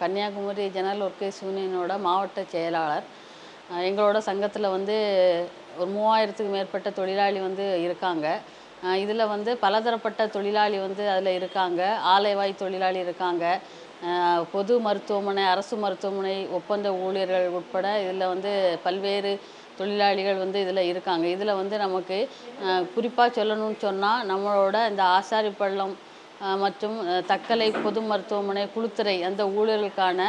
Kanyakumari general workers யூனியனோட மாவட்ட செயலாளர். எங்களோட சங்கத்தில் வந்து ஒரு மூவாயிரத்துக்கு மேற்பட்ட தொழிலாளி வந்து இருக்காங்க. இதில் வந்து பலதரப்பட்ட தொழிலாளி வந்து அதில் இருக்காங்க. ஆலைவாய் தொழிலாளி இருக்காங்க. பொது மருத்துவமனை அரசு மருத்துவமனை ஒப்பந்த ஊழியர்கள் உட்பட இதில் வந்து பல்வேறு தொழிலாளிகள் வந்து இதில் இருக்காங்க. இதில் வந்து நமக்கு குறிப்பாக சொல்லணும்னு சொன்னால் நம்மளோட இந்த ஆசாரி பள்ளம் மற்றும் தக்கலை பொது மருத்துவமனை குளுத்துறை அந்த ஊழியர்களுக்கான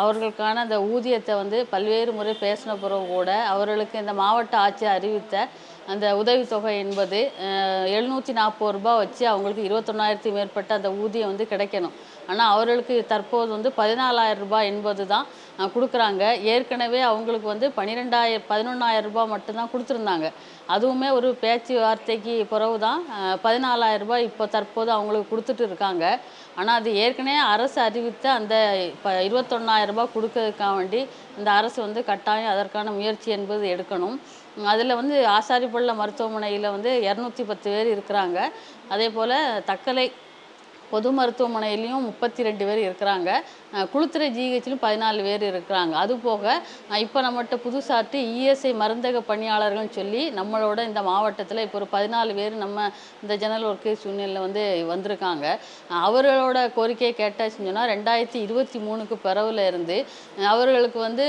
அவர்களுக்கான அந்த ஊதியத்தை வந்து பல்வேறு முறை பேசின பிறகு கூட அவர்களுக்கு இந்த மாவட்ட ஆட்சியர் அறிவித்த அந்த உதவித்தொகை என்பது எழுநூற்றி நாற்பது ரூபாய் வச்சு அவங்களுக்கு இருபத்தொன்னாயிரத்துக்கு மேற்பட்ட அந்த ஊதியம் வந்து கிடைக்கணும். ஆனால் அவர்களுக்கு தற்போது வந்து பதினாலாயிரம் ரூபாய் என்பது தான் கொடுக்குறாங்க. ஏற்கனவே அவங்களுக்கு வந்து பன்னிரெண்டாயிரம் பதினொன்றாயிரம் ரூபாய் மட்டும்தான் கொடுத்துருந்தாங்க. அதுவுமே ஒரு பேச்சுவார்த்தைக்கு பிறகு தான் பதினாலாயிரம் ரூபாய் இப்போ தற்போது அவங்களுக்கு கொடுத்துட்டு இருக்காங்க. ஆனால் அது ஏற்கனவே அரசு அறிவித்த அந்த இப்போ இருபத்தொன்னாயிரம் ரூபாய் கொடுக்கறதுக்காக வேண்டி இந்த அரசு வந்து கட்டாயம் அதற்கான முயற்சி என்பது எடுக்கணும். அதில் வந்து ஆசாரிப்பள்ள மருத்துவமனையில் வந்து இரநூத்தி பத்து பேர் இருக்கிறாங்க. அதே போல் தக்கலை பொது மருத்துவமனையிலையும் முப்பத்தி ரெண்டு பேர் இருக்கிறாங்க. குளுத்துறை ஜிஹெச்லையும் பதினாலு பேர் இருக்கிறாங்க. அது போக இப்போ நம்மகிட்ட புதுசாட்டு இஎஸ்ஐ மருந்தக பணியாளர்கள்னு சொல்லி நம்மளோட இந்த மாவட்டத்தில் இப்போ ஒரு பதினாலு பேர் நம்ம இந்த ஜெனரல் ஒர்க்கு யூனியனில் வந்து வந்திருக்காங்க. அவர்களோட கோரிக்கையை கேட்டாச்சுன்னு சொன்னால் ரெண்டாயிரத்தி இருபத்தி மூணுக்கு பிறவில் இருந்து அவர்களுக்கு வந்து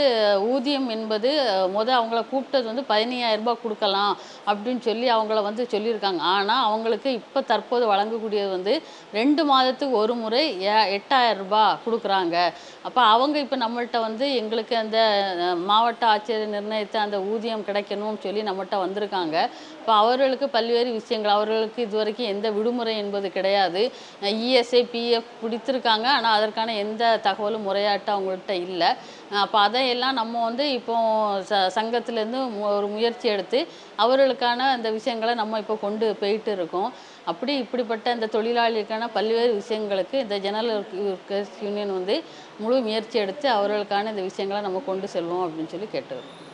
ஊதியம் என்பது முதல் அவங்கள கூப்பிட்டது வந்து பதினையாயிரம் ரூபாய் கொடுக்கலாம் அப்படின்னு சொல்லி அவங்கள வந்து சொல்லியிருக்காங்க. ஆனால் அவங்களுக்கு இப்போ தற்போது வழங்கக்கூடியது வந்து ரெண்டு மாதத்துக்கு ஒரு முறை எ- எட்டாயிரம் ரூபாய் கொடுக்குறாங்க. அப்போ அவங்க இப்போ நம்மள்கிட்ட வந்து எங்களுக்கு அந்த மாவட்ட ஆட்சியர் நிர்ணயித்த அந்த ஊதியம் கிடைக்கணும்னு சொல்லி நம்மகிட்ட வந்திருக்காங்க. இப்போ அவர்களுக்கு பல்வேறு விஷயங்கள் அவர்களுக்கு இதுவரைக்கும் எந்த விடுமுறை என்பது கிடையாது. இஎஸ்ஐ பிஎஃப் பிடித்திருக்காங்க. ஆனால் அதற்கான எந்த தகவலும் முறையாட்டம் அவங்கள்ட்ட இல்லை. அப்போ அதையெல்லாம் நம்ம வந்து இப்போ ச சங்கத்திலேருந்து ஒரு முயற்சி எடுத்து அவர்களுக்கான அந்த விஷயங்களை நம்ம இப்போ கொண்டு போயிட்டு இருக்கோம். அப்படி இப்படிப்பட்ட இந்த தொழிலாளிகளுக்கான பல்வேறு விஷயங்களுக்கு இந்த ஜெனரல் ஒர்க்கர்ஸ் யூனியன் வந்து முழு முயற்சி எடுத்து அவர்களுக்கான இந்த விஷயங்களை நம்ம கொண்டு செல்வோம் அப்படின்னு சொல்லி கேட்டுருக்கோம்.